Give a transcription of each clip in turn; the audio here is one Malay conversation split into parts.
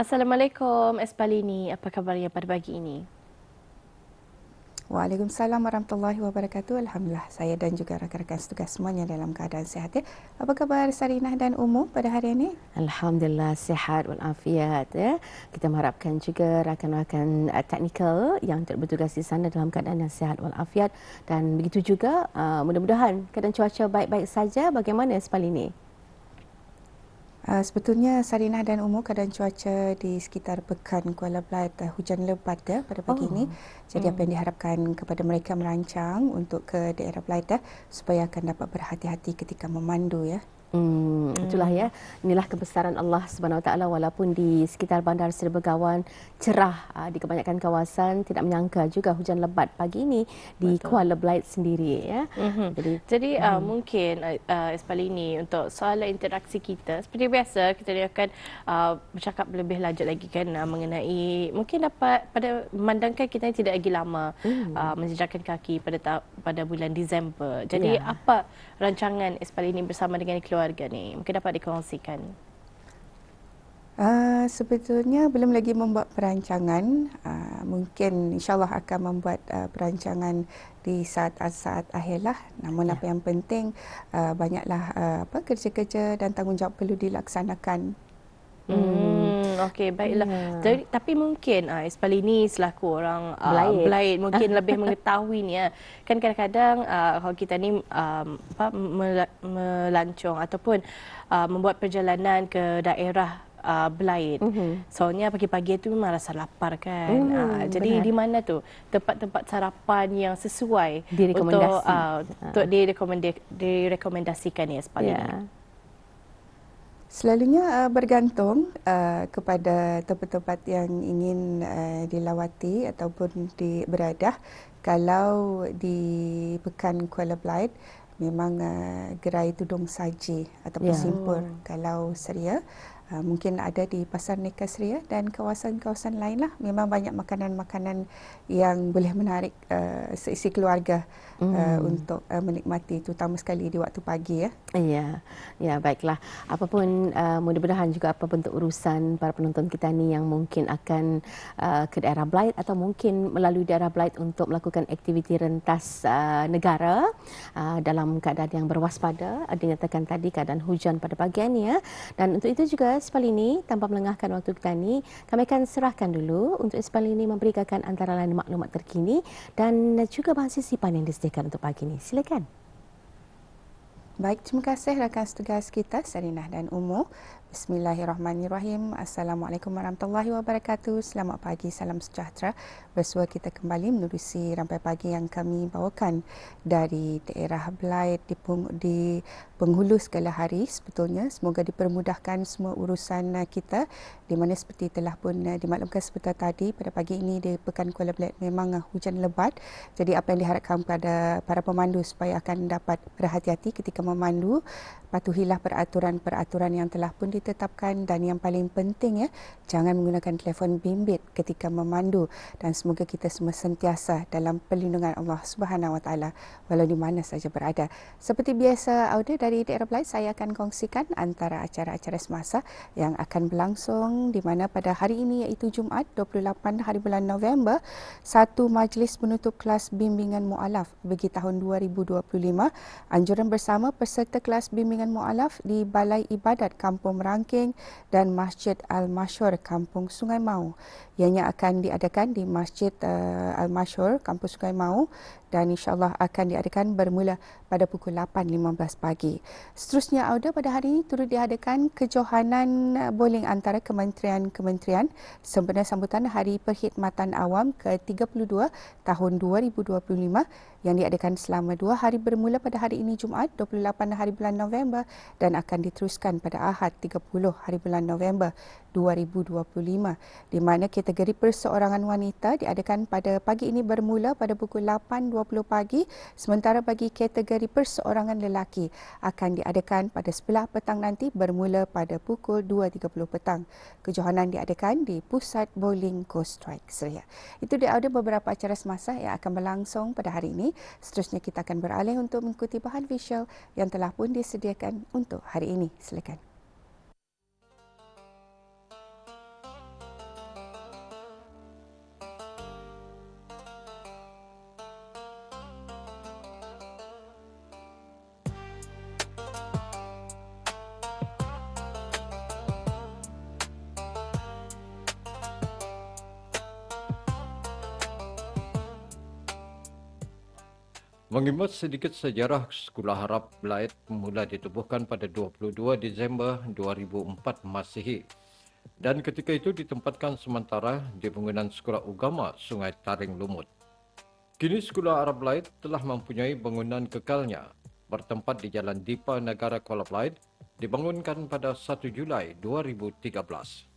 Assalamualaikum Espalini, apa kabarnya pada pagi ini? Waalaikumsalam warahmatullahi wabarakatuh. Alhamdulillah saya dan juga rakan-rakan setugas semuanya dalam keadaan sihat ya. Apa khabar Sarinah dan Umu pada hari ini? Alhamdulillah sihat walafiat ya. Kita mengharapkan juga rakan-rakan uh, teknikal yang bertugas di sana dalam keadaan yang sihat walafiat dan begitu juga uh, mudah-mudahan keadaan cuaca baik-baik saja. Bagaimana sepal ini? Uh, sebetulnya Sarinah dan Umur keadaan cuaca di sekitar Pekan Kuala Belait uh, hujan lebat ya pada pagi oh. ini. Jadi hmm. apa yang diharapkan kepada mereka merancang untuk ke daerah Belait ya, supaya akan dapat berhati-hati ketika memandu ya. Hmm, itulah ya. Inilah kebesaran Allah Subhanahu Wa Taala walaupun di sekitar Bandar Seri Begawan cerah uh, di kebanyakan kawasan tidak menyangka juga hujan lebat pagi ini di Betul. Kuala Belait sendiri ya. Mm-hmm. Jadi jadi uh, hmm. mungkin uh, Espali ini untuk soalan interaksi kita seperti biasa kita akan uh, bercakap lebih lanjut lagi kan uh, mengenai mungkin dapat pada memandangkan kita tidak lagi lama mm. uh, menjejakkan kaki pada pada bulan Disember. Jadi yeah. apa rancangan Espali ini bersama dengan keluarga keluarga ni? Mungkin dapat dikongsikan. Uh, sebetulnya belum lagi membuat perancangan. Uh, mungkin insyaAllah akan membuat uh, perancangan di saat-saat akhirlah. Namun ya. apa yang penting uh, banyaklah uh, apa kerja-kerja dan tanggungjawab perlu dilaksanakan. Hmm, okey baiklah. Yeah. Jadi, tapi mungkin ah Ispali ni selaku orang uh, Belaid mungkin lebih mengetahui ni ya. Kan kadang-kadang uh, kalau kita ni um, apa melancong ataupun uh, membuat perjalanan ke daerah uh, Belaid. Mm-hmm. Soalnya pagi-pagi tu memang rasa lapar kan. Mm, uh, jadi di mana tu tempat-tempat sarapan yang sesuai untuk uh, untuk direkomendasikan ya Ispali. Yeah. Selalunya uh, bergantung uh, kepada tempat-tempat yang ingin uh, dilawati ataupun di beradah. Kalau di Pekan Kuala Belait memang uh, gerai tudung saji ataupun yeah. simpur. Kalau seria uh, mungkin ada di Pasar Nika Seria dan kawasan-kawasan lain lah. Memang banyak makanan-makanan yang boleh menarik uh, seisi keluarga mm. uh, untuk uh, menikmati terutama sekali di waktu pagi ya. Ya. Ya, baiklah. Apapun uh, mudah-mudahan juga apa bentuk urusan para penonton kita ni yang mungkin akan uh, ke daerah Blight atau mungkin melalui daerah Blight untuk melakukan aktiviti rentas uh, negara uh, dalam keadaan yang berwaspada. Ada dinyatakan tadi keadaan hujan pada pagi ini ya. Dan untuk itu juga Ispal ini tanpa melengahkan waktu kita ni, kami akan serahkan dulu untuk Ispal ini memberikan antara lain maklumat terkini dan juga bahasan sipan yang disediakan untuk pagi ini. Silakan. Baik, terima kasih rakan setugas kita Sarinah dan Umu. Bismillahirrahmanirrahim. Assalamualaikum warahmatullahi wabarakatuh. Selamat pagi, salam sejahtera. Bersua kita kembali menerusi rampai pagi yang kami bawakan dari daerah Belait di, peng, di penghulu segala hari sebetulnya. Semoga dipermudahkan semua urusan kita di mana seperti telah pun dimaklumkan sebentar tadi pada pagi ini di Pekan Kuala Belait memang hujan lebat. Jadi apa yang diharapkan kepada para pemandu supaya akan dapat berhati-hati ketika memandu patuhilah peraturan-peraturan yang telah pun ditetapkan dan yang paling penting ya jangan menggunakan telefon bimbit ketika memandu dan semoga kita semua sentiasa dalam perlindungan Allah Subhanahu Wa Taala walau di mana saja berada. Seperti biasa audio dari daerah Belai saya akan kongsikan antara acara-acara semasa yang akan berlangsung di mana pada hari ini iaitu Jumaat 28 hari bulan November satu majlis penutup kelas bimbingan mualaf bagi tahun 2025 anjuran bersama peserta kelas bimbingan mualaf di Balai Ibadat Kampung Merangking dan Masjid Al-Masyur Kampung Sungai Mau. Ianya akan diadakan di Masjid uh, Al-Masyur Kampung Sungai Mau dan insyaAllah akan diadakan bermula pada pukul 8.15 pagi. Seterusnya, Auda pada hari ini turut diadakan kejohanan bowling antara kementerian-kementerian sempena sambutan Hari Perkhidmatan Awam ke-32 tahun 2025 yang diadakan selama dua hari bermula pada hari ini Jumaat 28 hari bulan November dan akan diteruskan pada Ahad 30 hari bulan November 2025 di mana kategori perseorangan wanita diadakan pada pagi ini bermula pada pukul 8.20 pagi sementara bagi kategori perseorangan lelaki akan diadakan pada sebelah petang nanti bermula pada pukul 2.30 petang. Kejohanan diadakan di Pusat Bowling Coast Strike Seria. Itu dia ada beberapa acara semasa yang akan berlangsung pada hari Seterusnya kita akan beralih untuk mengikuti bahan visual yang telah pun disediakan untuk hari ini. Silakan. Mengimbas sedikit sejarah Sekolah Arab Blythe mula ditubuhkan pada 22 Disember 2004 Masihi dan ketika itu ditempatkan sementara di bangunan Sekolah Ugama Sungai Taring Lumut. Kini Sekolah Arab Blythe telah mempunyai bangunan kekalnya bertempat di Jalan Dipa Negara Kuala Blythe dibangunkan pada 1 Julai 2013.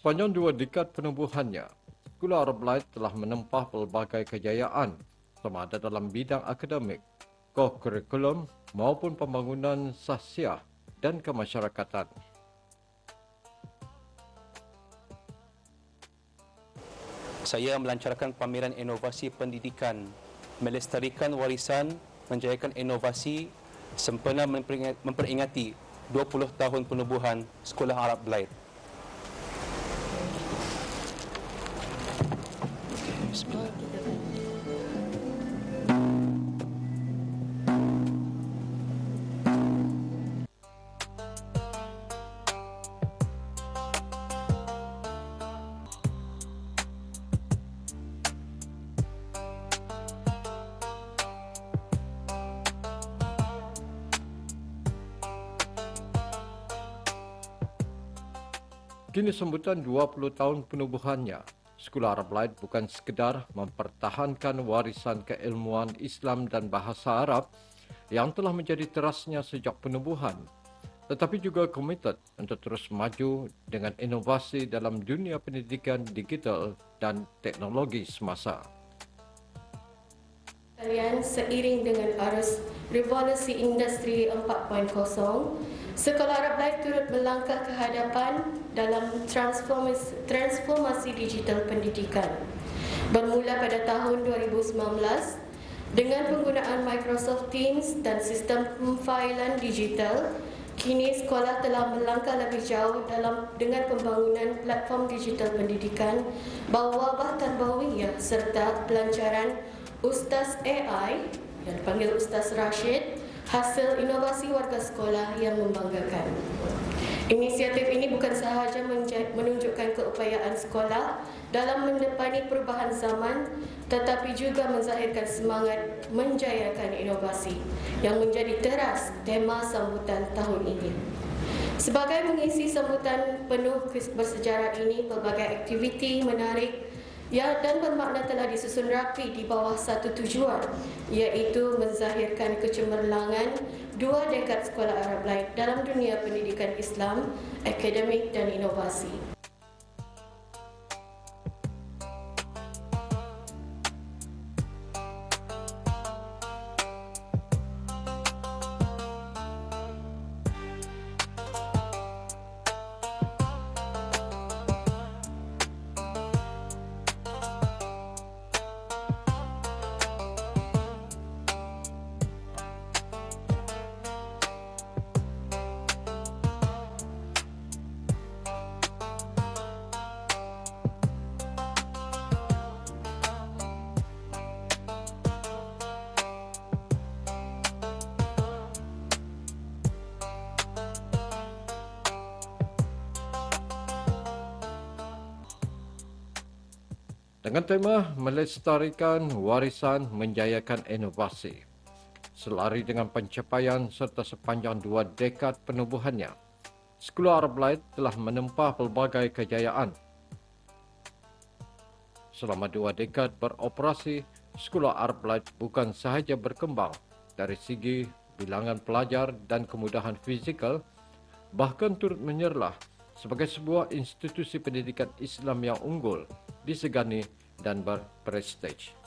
Sepanjang dua dekad penubuhannya, Sekolah Arab Light telah menempah pelbagai kejayaan sama ada dalam bidang akademik, kurikulum maupun pembangunan sahsiah dan kemasyarakatan. Saya melancarkan pameran inovasi pendidikan, melestarikan warisan, menjayakan inovasi sempena memperingati 20 tahun penubuhan Sekolah Arab Light. Kini sambutan 20 tahun penubuhannya, Sekolah Arab Light bukan sekadar mempertahankan warisan keilmuan Islam dan bahasa Arab yang telah menjadi terasnya sejak penubuhan, tetapi juga komited untuk terus maju dengan inovasi dalam dunia pendidikan digital dan teknologi semasa. Kalian seiring dengan arus revolusi industri 4.0, Sekolah Arab Life turut melangkah ke hadapan dalam transformasi, transformasi digital pendidikan. Bermula pada tahun 2019 dengan penggunaan Microsoft Teams dan sistem pemfailan digital, kini sekolah telah melangkah lebih jauh dalam dengan pembangunan platform digital pendidikan bawah tarbawiyah serta pelancaran Ustaz AI yang dipanggil Ustaz Rashid hasil inovasi warga sekolah yang membanggakan. Inisiatif ini bukan sahaja menunjukkan keupayaan sekolah dalam mendepani perubahan zaman tetapi juga menzahirkan semangat menjayakan inovasi yang menjadi teras tema sambutan tahun ini. Sebagai mengisi sambutan penuh bersejarah ini, pelbagai aktiviti menarik Ya, dan bermakna telah disusun rapi di bawah satu tujuan iaitu menzahirkan kecemerlangan dua dekad sekolah Arab lain dalam dunia pendidikan Islam, akademik dan inovasi. Dengan tema melestarikan warisan menjayakan inovasi. Selari dengan pencapaian serta sepanjang dua dekad penubuhannya, Sekolah Arab Light telah menempah pelbagai kejayaan. Selama dua dekad beroperasi, Sekolah Arab Light bukan sahaja berkembang dari segi bilangan pelajar dan kemudahan fizikal, bahkan turut menyerlah sebagai sebuah institusi pendidikan Islam yang unggul disegani dan berprestij.